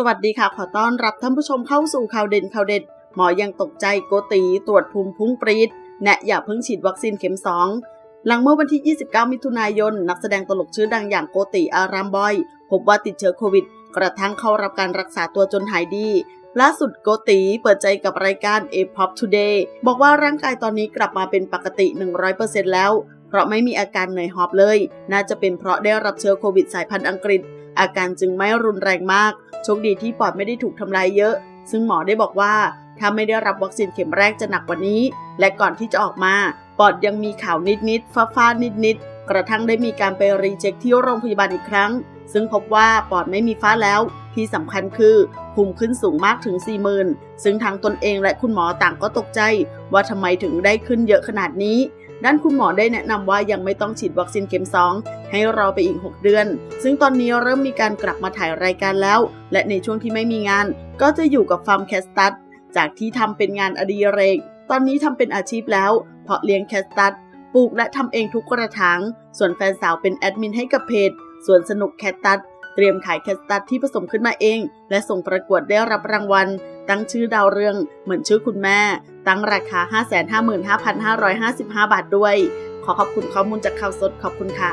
สวัสดีค่ะ ขอต้อนรับท่านผู้ชมเข้าสู่ข่าวเด่นข่าวเด็ด หมอยังตกใจโกตีตรวจภูมิพุ่งปรีดแนะอย่าเพิ่งฉีดวัคซีนเข็ม 2 หลังเมื่อวันที่ 29 มิถุนายน นักแสดงตลกชื่อดังอย่างโกติอารามบอย พบว่าติดเชื้อโควิด กระทั่งเข้ารับการรักษาตัวจนหายดี ล่าสุดโกตีเปิดใจกับรายการ A-POP Today บอกว่าร่างกายตอนนี้กลับมาเป็นปกติ 100%แล้ว เพราะไม่มีอาการเหนื่อยหอบเลย น่าจะเป็นเพราะได้รับเชื้อโควิดสายพันธุ์อังกฤษ อาการจึงไม่รุนแรงมาก โชคดีที่ปอดไม่ได้ถูกทำลายเยอะ ซึ่งหมอได้บอกว่า ถ้าไม่ได้รับวัคซีนเข็มแรกจะหนักกว่านี้ และก่อนที่จะออกมา ปอดยังมีข่าวนิดๆฟ้าๆนิดๆ กระทั่งได้มีการไปรีเช็คที่โรงพยาบาลอีกครั้ง ซึ่งพบว่าปอดไม่มีฟ้าแล้ว ที่สำคัญคือภูมิขึ้นสูงมากถึง 40,000 ซึ่งทางตนเองและคุณหมอต่างก็ตกใจ ว่าทำไมถึงได้ขึ้นเยอะขนาดนี้ ด้านคุณหมอได้แนะนำว่ายังไม่ต้องฉีดวัคซีนเข็ม2 ให้รอไปอีก 6 เดือน ซึ่งตอนนี้เริ่มมีการกลับมาถ่ายรายการแล้ว และในช่วงที่ไม่มีงาน ก็จะอยู่กับฟาร์มแคสตัสจากที่ทำเป็นงานอดิเรก ตอนนี้ทำเป็นอาชีพแล้ว เพราะเลี้ยงแคสตัสปลูกและทำเองทุกกระถาง ส่วนแฟนสาวเป็นแอดมินให้กับเพจส่วนสนุกแคสตัสเตรียมขายแคสตัสที่ผสมขึ้นมาเอง และส่งประกวดได้รับรางวัล ตั้งชื่อดาวเรืองเหมือนชื่อคุณแม่ ตั้งราคา 555,555 บาทด้วย ขอขอบคุณข้อมูลจากข่าวสดขอบคุณค่ะ